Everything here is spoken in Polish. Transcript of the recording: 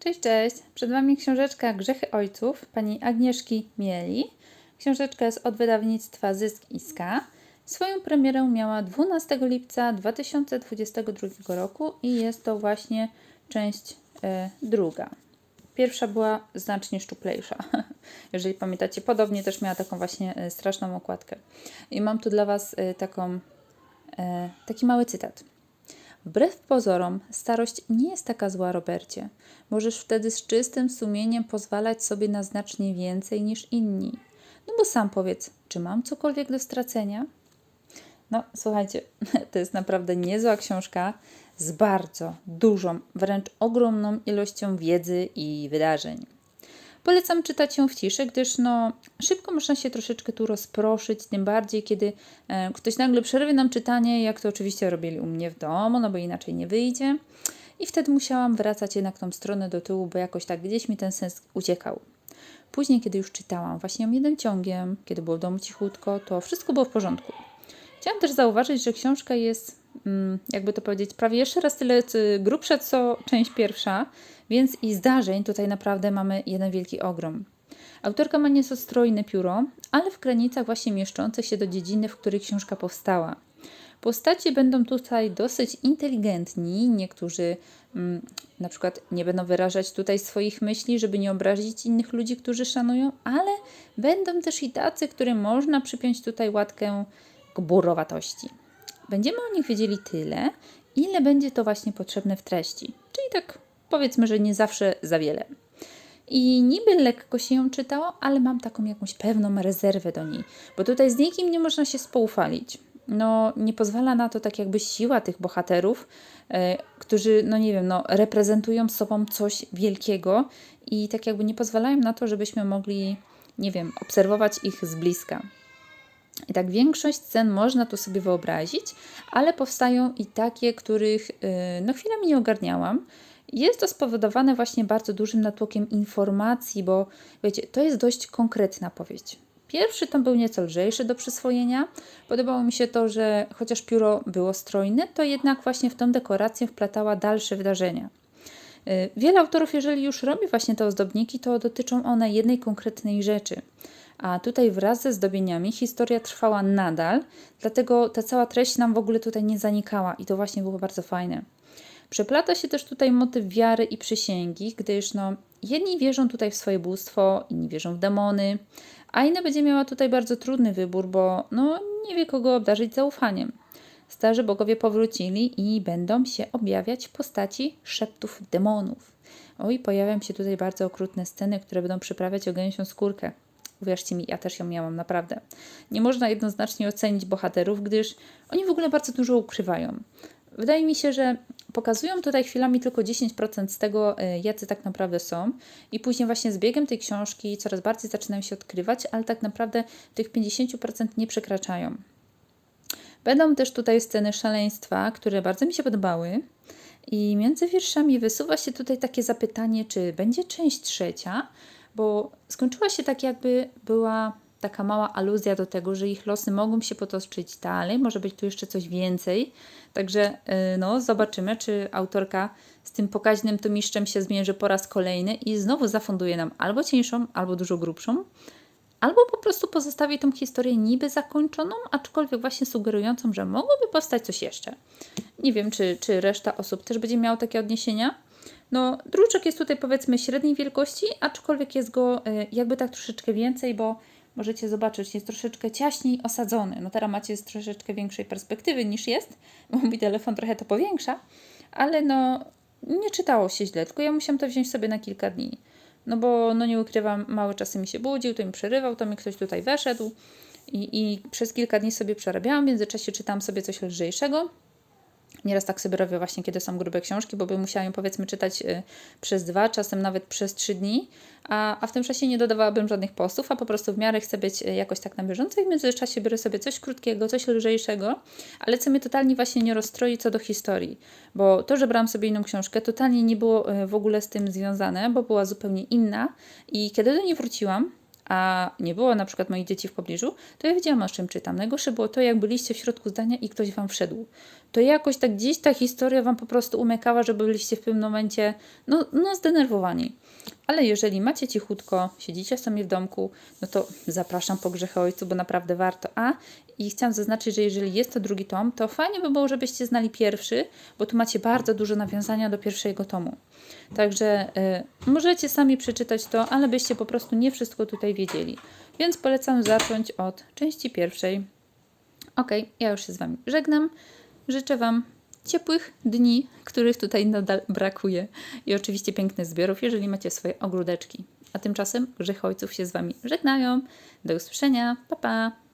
Cześć, cześć. Przed Wami książeczka Grzechy Ojców pani Agnieszki Mieli. Książeczka jest od wydawnictwa Zysk Iska. Swoją premierę miała 12 lipca 2022 roku i jest to właśnie część e, druga. Pierwsza była znacznie szczuplejsza. Jeżeli pamiętacie, podobnie też miała taką właśnie e, straszną okładkę. I mam tu dla Was e, taką, taki mały cytat. Wbrew pozorom, starość nie jest taka zła, Robercie. Możesz wtedy z czystym sumieniem pozwalać sobie na znacznie więcej niż inni. No bo sam powiedz, czy mam cokolwiek do stracenia? No, słuchajcie, to jest naprawdę niezła książka z bardzo dużą, wręcz ogromną ilością wiedzy i wydarzeń. Polecam czytać ją w ciszy, gdyż no, szybko można się troszeczkę tu rozproszyć, tym bardziej kiedy e, ktoś nagle przerwie nam czytanie, jak to oczywiście robili u mnie w domu, no bo inaczej nie wyjdzie. I wtedy musiałam wracać jednak tą stronę do tyłu, bo jakoś tak gdzieś mi ten sens uciekał. Później, kiedy już czytałam właśnie jednym ciągiem, kiedy było w domu cichutko, to wszystko było w porządku. Chciałam też zauważyć, że książka jest, jakby to powiedzieć, prawie jeszcze raz tyle y, grubsza, co część pierwsza, więc i zdarzeń tutaj naprawdę mamy jeden wielki ogrom. Autorka ma nieco strojne pióro, ale w granicach właśnie mieszczących się do dziedziny, w której książka powstała. Postacie będą tutaj dosyć inteligentni, niektórzy mm, na przykład nie będą wyrażać tutaj swoich myśli, żeby nie obrazić innych ludzi, którzy szanują, ale będą też i tacy, którym można przypiąć tutaj łatkę gburowatości. Będziemy o nich wiedzieli tyle, ile będzie to właśnie potrzebne w treści. Czyli tak powiedzmy, że nie zawsze za wiele. I niby lekko się ją czytało, ale mam taką jakąś pewną rezerwę do niej, bo tutaj z nikim nie można się spoufalić. No, nie pozwala na to tak jakby siła tych bohaterów, e, którzy, no nie wiem, no, reprezentują sobą coś wielkiego i tak jakby nie pozwalają na to, żebyśmy mogli, nie wiem, obserwować ich z bliska. I tak większość scen można tu sobie wyobrazić, ale powstają i takie, których yy, no chwilami nie ogarniałam. Jest to spowodowane właśnie bardzo dużym natłokiem informacji, bo wiecie, to jest dość konkretna powieść. Pierwszy tom był nieco lżejszy do przyswojenia. Podobało mi się to, że chociaż pióro było strojne, to jednak właśnie w tą dekorację wplatała dalsze wydarzenia. Yy, wiele autorów, jeżeli już robi właśnie te ozdobniki, to dotyczą one jednej konkretnej rzeczy. A tutaj wraz ze zdobieniami historia trwała nadal, dlatego ta cała treść nam w ogóle tutaj nie zanikała i to właśnie było bardzo fajne. Przeplata się też tutaj motyw wiary i przysięgi, gdyż no, jedni wierzą tutaj w swoje bóstwo, inni wierzą w demony, a inna będzie miała tutaj bardzo trudny wybór, bo no, nie wie kogo obdarzyć zaufaniem. Starzy bogowie powrócili i będą się objawiać w postaci szeptów demonów. Oj, pojawią się tutaj bardzo okrutne sceny, które będą przyprawiać o gęsią skórkę. Uwierzcie mi, ja też ją miałam naprawdę. Nie można jednoznacznie ocenić bohaterów, gdyż oni w ogóle bardzo dużo ukrywają. Wydaje mi się, że pokazują tutaj chwilami tylko 10% z tego, y, jacy tak naprawdę są, i później właśnie z biegiem tej książki coraz bardziej zaczynają się odkrywać, ale tak naprawdę tych 50% nie przekraczają. Będą też tutaj sceny szaleństwa, które bardzo mi się podobały. I między wierszami wysuwa się tutaj takie zapytanie, czy będzie część trzecia, bo skończyła się tak, jakby była taka mała aluzja do tego, że ich losy mogą się potoczyć dalej, może być tu jeszcze coś więcej. Także y, no, zobaczymy, czy autorka z tym pokaźnym tomiszczem się zmierzy po raz kolejny i znowu zafunduje nam albo cieńszą, albo dużo grubszą, albo po prostu pozostawi tą historię niby zakończoną, aczkolwiek właśnie sugerującą, że mogłoby powstać coś jeszcze. Nie wiem, czy, czy reszta osób też będzie miała takie odniesienia. No, druczek jest tutaj powiedzmy średniej wielkości, aczkolwiek jest go y, jakby tak troszeczkę więcej, bo możecie zobaczyć, jest troszeczkę ciaśniej osadzony. No teraz macie z troszeczkę większej perspektywy niż jest, bo mój telefon trochę to powiększa, ale no nie czytało się źle, tylko ja musiałam to wziąć sobie na kilka dni. No bo, no nie ukrywam, mały czasem mi się budził, to mi przerywał, to mi ktoś tutaj weszedł i, i przez kilka dni sobie przerabiałam, w międzyczasie czytałam sobie coś lżejszego, Nieraz tak sobie robię właśnie, kiedy są grube książki, bo bym musiała ją powiedzmy czytać y, przez dwa, czasem nawet przez trzy dni, a, a w tym czasie nie dodawałabym żadnych postów, a po prostu w miarę chcę być y, jakoś tak na bieżąco i w międzyczasie biorę sobie coś krótkiego, coś lżejszego, ale co mnie totalnie właśnie nie rozstroi co do historii, bo to, że brałam sobie inną książkę, totalnie nie było y, w ogóle z tym związane, bo była zupełnie inna i kiedy do niej wróciłam, a nie było na przykład moich dzieci w pobliżu, to ja wiedziałam, o czym czytam. Najgorsze było to, jak byliście w środku zdania i ktoś wam wszedł. to jakoś tak gdzieś ta historia Wam po prostu umykała, że byliście w pewnym momencie no, no zdenerwowani. Ale jeżeli macie cichutko, siedzicie sobie w domku, no to zapraszam po grzechy ojcu, bo naprawdę warto. A i chciałam zaznaczyć, że jeżeli jest to drugi tom, to fajnie by było, żebyście znali pierwszy, bo tu macie bardzo dużo nawiązania do pierwszego tomu. Także y, możecie sami przeczytać to, ale byście po prostu nie wszystko tutaj wiedzieli. Więc polecam zacząć od części pierwszej. Ok, ja już się z Wami żegnam. Życzę Wam ciepłych dni, których tutaj nadal brakuje. I oczywiście pięknych zbiorów, jeżeli macie swoje ogródeczki. A tymczasem grzech ojców się z Wami żegnają. Do usłyszenia. Pa, pa.